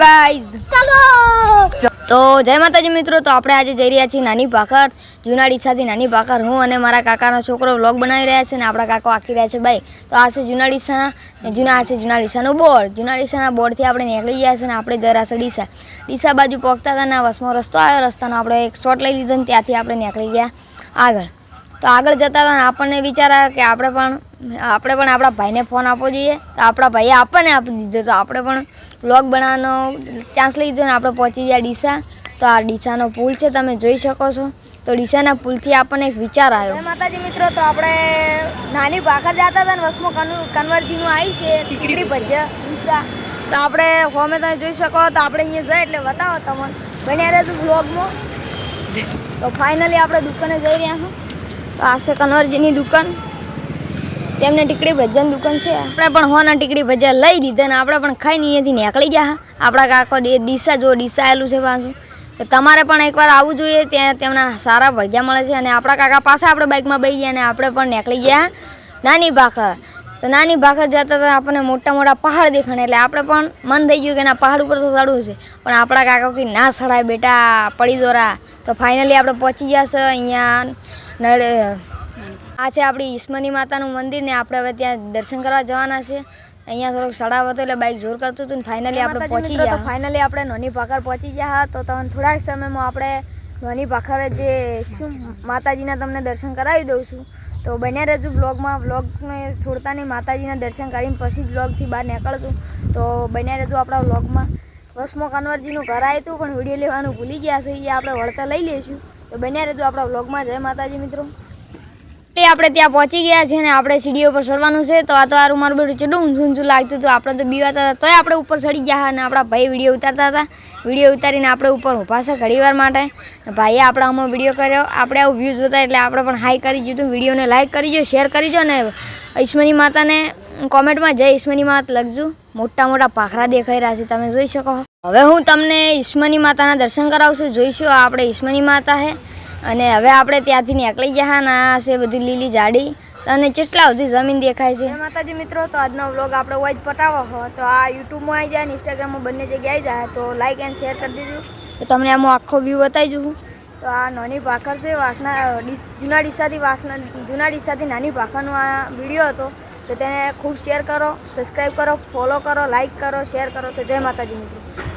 Guys ચાલો. તો જય માતાજી મિત્રો તો આપણે આજે જઈ રહ્યા છીએ નાની ભાખર. જૂના ડીસાથી નાની ભાખર. હું અને મારા કાકાનો છોકરો વ્લોગ બનાવી રહ્યા છે અને આપણા કાકો આખી રહ્યા છે. ભાઈ તો આ છે જુનાડીસાના જૂના આ છે જુનાડીસાનો બોર્ડ જુનાડીસાના બોર્ડથી આપણે નીકળી ગયા છે અને આપણે જરા છે ડીસા. ડીસા બાજુ પહોંચતા હતા ને વસમાં રસ્તો આવ્યો. રસ્તાનો આપણે એક શોટ લઈ લીધો ને ત્યાંથી આપણે નીકળી ગયા આગળ. તો આગળ જતા હતા ને આપણને વિચાર આવ્યો કે આપણે પણ આપણે પણ આપણા ભાઈને ફોન આપવો જોઈએ. તો આપણા ભાઈએ આપણને આપી દીધો. તો આપણે પણ વ્લોગ બનાવવાનો ચાન્સ લઈ લીધો ને આપણે પહોંચી ગયા ડીસા. તો આ ડીસાનો પુલ છે તમે જોઈ શકો છો. તો ડીસાના પુલથી આપણને એક વિચાર આવ્યો. માતાજી મિત્રો તો આપણે નાની ભાખર જતા હતા ને વસમાં કન્વરજીનું આવી છે ટીકડી ભજ્યા ડીસા. તો આપણે હોમે તમે જોઈ શકો તો આપણે અહીંયા જાય એટલે બતાવો તમને. બન્યા રહેતું વ્લોગમાં તો ફાઇનલી આપણે દુકાને જઈ રહ્યા છું તો આ છે કનવરજીની દુકાન. તેમને ટીકડી ભજન દુકાન છે. આપણે પણ હોના ટીકડી ભજા લઈ લીધા ને આપણે પણ ખાઈને અહીંયાથી નીકળી ગયા. આપણા કાકો ડીસા જો ડીસા આવેલું છે પાછું. તો તમારે પણ એકવાર આવવું જોઈએ, ત્યાં તેમના સારા ભજા મળે છે અને આપણા કાકા પાસે આપણે બાઇકમાં બહી ગયા અને આપણે પણ નીકળી ગયા. નાની ભાખર. તો નાની ભાખર જતા હતા આપણને મોટા મોટા પહાડ દેખાણે, એટલે આપણે પણ મન થઈ ગયું કે ના પહાડ ઉપર તો ચડવું છે. પણ આપણા કાકા કે ના ચડાય બેટા, પડી દોરા. તો ફાઇનલી આપણે પહોંચી ગયા છે અહીંયા. નડ આ છે આપણી ઈસ્મની માતાનું મંદિર ને આપણે હવે ત્યાં દર્શન કરવા જવાના છે. અહીંયા થોડોક સડાવ હતો એટલે બાઇક જોર કરતું હતું ને ફાઇનલી આપણે પહોંચી ગયા. ફાઇનલી આપણે નોની ભાખર પહોંચી ગયા તો તમને થોડાક સમયમાં આપણે નોની ભાખર જે શું માતાજીના તમને દર્શન કરાવી દઉં છું. તો બન્યા રહેજો બ્લોગમાં. બ્લોગને છોડતા નહીં માતાજીના દર્શન કરીને પછી જ બ્લોગથી બહાર નીકળશું તો બન્યા રહેજો આપણા બ્લોગમાં. વસમો કન્વરજીનું ઘર આવ્યું હતું પણ વીડિયો લેવાનું ભૂલી ગયા છે. એ આપણે વળતા લઈ લઈશું. તો બન્યા રહેજો આપણા વ્લોગમાં જય માતાજી મિત્રો. એ આપણે ત્યાં પહોંચી ગયા છે ને આપણે સીડીઓ પર ચડવાનું છે, તો આ તો આરું મારું બધું ચડું ઊંચું લાગતું હતું. આપણે તો બીવાતા હતા, તોય આપણે ઉપર ચડી ગયા અને આપણા ભાઈ વીડિયો ઉતારતા હતા. વીડિયો ઉતારીને આપણે ઉપર ઊભા છે ઘડીવાર માટે. ભાઈએ આપણે આમાં વીડિયો કર્યો. આપણે આવું વ્યૂઝ હતા એટલે આપણે પણ હાઈ કરી દીધું. વિડીયોને લાઈક કરીજો શેર કરીજો ને ઈશ્વરની માતાને કોમેન્ટમાં જય ઈશ્વરની માત લખજો. મોટા મોટા પાખરા દેખાઈ રહ્યા છે, તમે જોઈ શકો. હવે હું તમને ઈશ્મની માતાના દર્શન કરાવશું. જોઈશું આ આપણે ઈશ્મની માતા છે અને હવે આપણે ત્યાંથી નીકળી ગયા ને આ છે બધી લીલી જાડી. અને કેટલા સુધી જમીન દેખાય છે? માતાજી મિત્રો તો આજનો વ્લોગ આપણે હોય જ પટાવો હો. તો આ યુટ્યુબમાં આવી જાય ને ઇન્સ્ટાગ્રામમાં બંને જગ્યાએ આવી જાય તો લાઈક એન્ડ શેર કરી દેજો. તો તમને આમાં આખો વ્યૂ બતાવી જઉં તો આ નાની ભાખર છે વાસના જૂના ડીસાથી વાસના જૂના ડીસાથી નાની ભાખરનો આ વીડિયો હતો. તો તેને ખૂબ શેર કરો સબસ્ક્રાઈબ કરો ફોલો કરો લાઈક કરો શેર કરો તો જય માતાજી મિત્રો